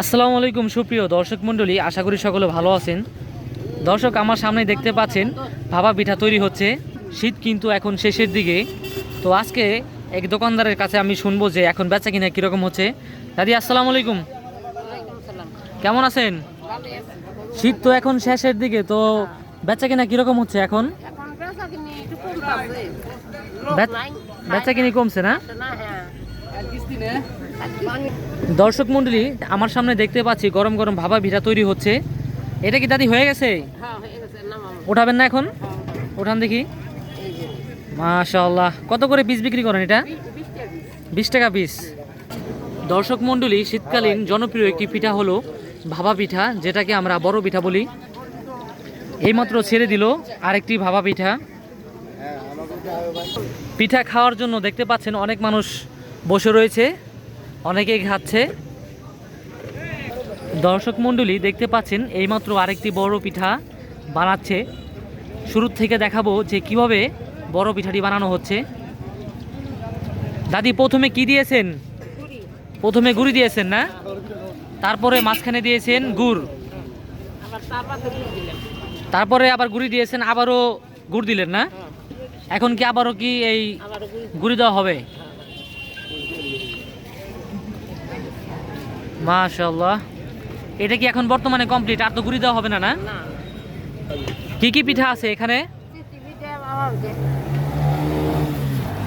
আসসালামু আলাইকুম সুপ্রিয় দর্শক মণ্ডলী আশা করি সকলে ভালো আছেন। দর্শক আমার সামনে দেখতে পাচ্ছেন ভাবা পিঠা তৈরি হচ্ছে। শীত কিন্তু এখন শেষের দিকে। তো আজকে এক দোকানদারের কাছে আমি শুনব যে এখন বেচা কিনা কীরকম হচ্ছে। দাদি আসসালামু আলাইকুম। কেমন আছেন? শীত তো এখন শেষের দিকে তো বেচা কিনা কীরকম হচ্ছে এখন? বেচা কিনি কমছে না? না হ্যাঁ। দর্শক মণ্ডলী আমার সামনে দেখতে পাচ্ছি গরম গরম ভাবা পিঠা তৈরি হচ্ছে। এটা কি দাদি হয়ে গেছে? হ্যাঁ হয়ে উঠাবেন না এখন? হ্যাঁ, উঠান দেখি। এই যে। কত করে পিস বিক্রি করেন এটা? বিশ টাকা পিস। বিশ টাকা পিস। দর্শক মণ্ডলী শীতকালীন জনপ্রিয় একটি পিঠা হলো ভাবা পিঠা যেটাকে আমরা বড় পিঠা বলি। এইমাত্র ছেড়ে দিল আরেকটি ভাবা পিঠা। পিঠা খাওয়ার জন্য দেখতে পাচ্ছেন অনেক মানুষ বসে রয়েছে, অনেকেই খাচ্ছে। দর্শক মণ্ডলী, দেখতে পাচ্ছেন, এইমাত্র আরেকটি বড় পিঠা বানাচ্ছে। শুরু থেকে দেখাবো যে কীভাবে বড় পিঠাটি বানানো হচ্ছে। দাদি, প্রথমে কি দিয়েছেন? প্রথমে গুড়ি দিয়েছেন না? তারপরে মাঝখানে দিয়েছেন গুড়। তারপর আবার গুড়ি দিয়েছেন, আবারও গুড় দিলেন না? এখন কি আবারও কি এই গুড়ি দেওয়া হবে? মাশাল্লাহ এটা কি এখন বর্তমানে কমপ্লিট আর তো গুড়ি দেওয়া হবে না না? কি কি পিঠা আছে এখানে?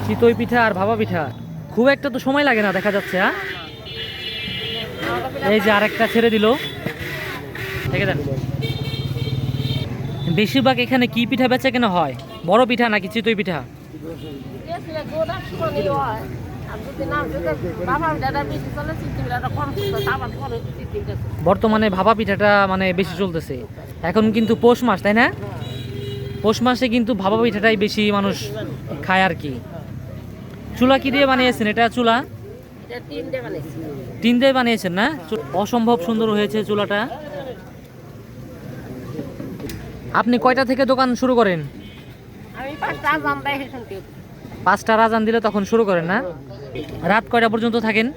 চিতই পিঠা আর ভাবা পিঠা। খুব একটা তো সময় লাগে না দেখা যাচ্ছে হ্যাঁ? এই যে আরেকটা ছেড়ে দিল। থেকে দেন। বেশিরভাগ এখানে কি পিঠা বেচা কেনা হয়? বড় পিঠা নাকি চিতই পিঠা? বর্তমানে ভাবা পিঠাটা মানে বেশি চলতেছে। এখন কিন্তু পৌষ মাস, তাই না? পৌষ মাসে কিন্তু ভাবা পিঠাটাই বেশি মানুষ খায় আর কি। চুলা কি দিয়ে বানিয়েছেন? এটা চুলা? তিন দিয়ে বানিয়েছেন না? অসম্ভব সুন্দর হয়েছে চুলাটা। আপনি কয়টা থেকে দোকান শুরু করেন? আমি পাঁচটা পাঁচটা রাজান দিলে তখন শুরু করেন না? রাত কয়টা পর্যন্ত থাকেন?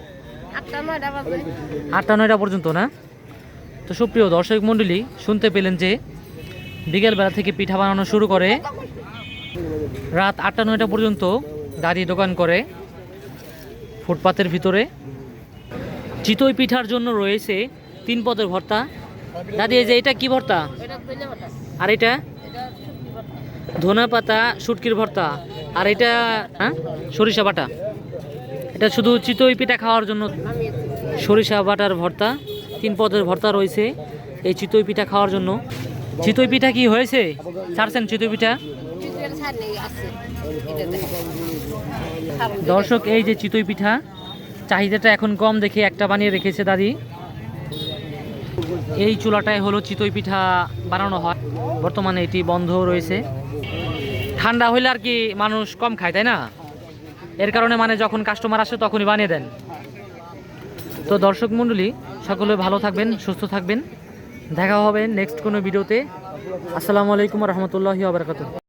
আটটা নয়টা পর্যন্ত না? তো সুপ্রিয় দর্শক মণ্ডলী শুনতে পেলেন যে বিকেলবেলা থেকে পিঠা বানানো শুরু করে। রাত আটটা নয়টা পর্যন্ত গাড়ি দোকান করে ফুটপাতের ভিতরে। চিতই পিঠার জন্য রয়েছে তিন পদের ভর্তা। দাদি এই যে এটা কি ভর্তা? আর এটা? ধনা পাতা শুটকির ভর্তা। আর এটা হ্যাঁ? সরিষা বাটা। এটা শুধু চিতই পিঠা খাওয়ার জন্য সরিষা বাটার ভর্তা, তিন পদের ভর্তা রয়েছে এই চিতই পিঠা খাওয়ার জন্য। চিতই পিঠা কি হয়েছে? ছাড়ছেন চিতই পিঠা? দর্শক, এই যে চিতই পিঠা, চাহিদাটা এখন কম দেখে একটা বানিয়ে রেখেছে দাদি। এই চুলাটায় হলো চিতই পিঠা বানানো হয়। বর্তমানে এটি বন্ধ রয়েছে। ঠান্ডা হইলে আর কি মানুষ কম খায়, তাই না? এর কারণে মানে যখন কাস্টমার আসে তখনই বানিয়ে দেন। তো দর্শক মণ্ডলী, সকলে ভালো থাকবেন, সুস্থ থাকবেন। দেখা হবে নেক্সট কোনো ভিডিওতে আসসালামু আলাইকুম রহমতুল্লাহি আবরকাত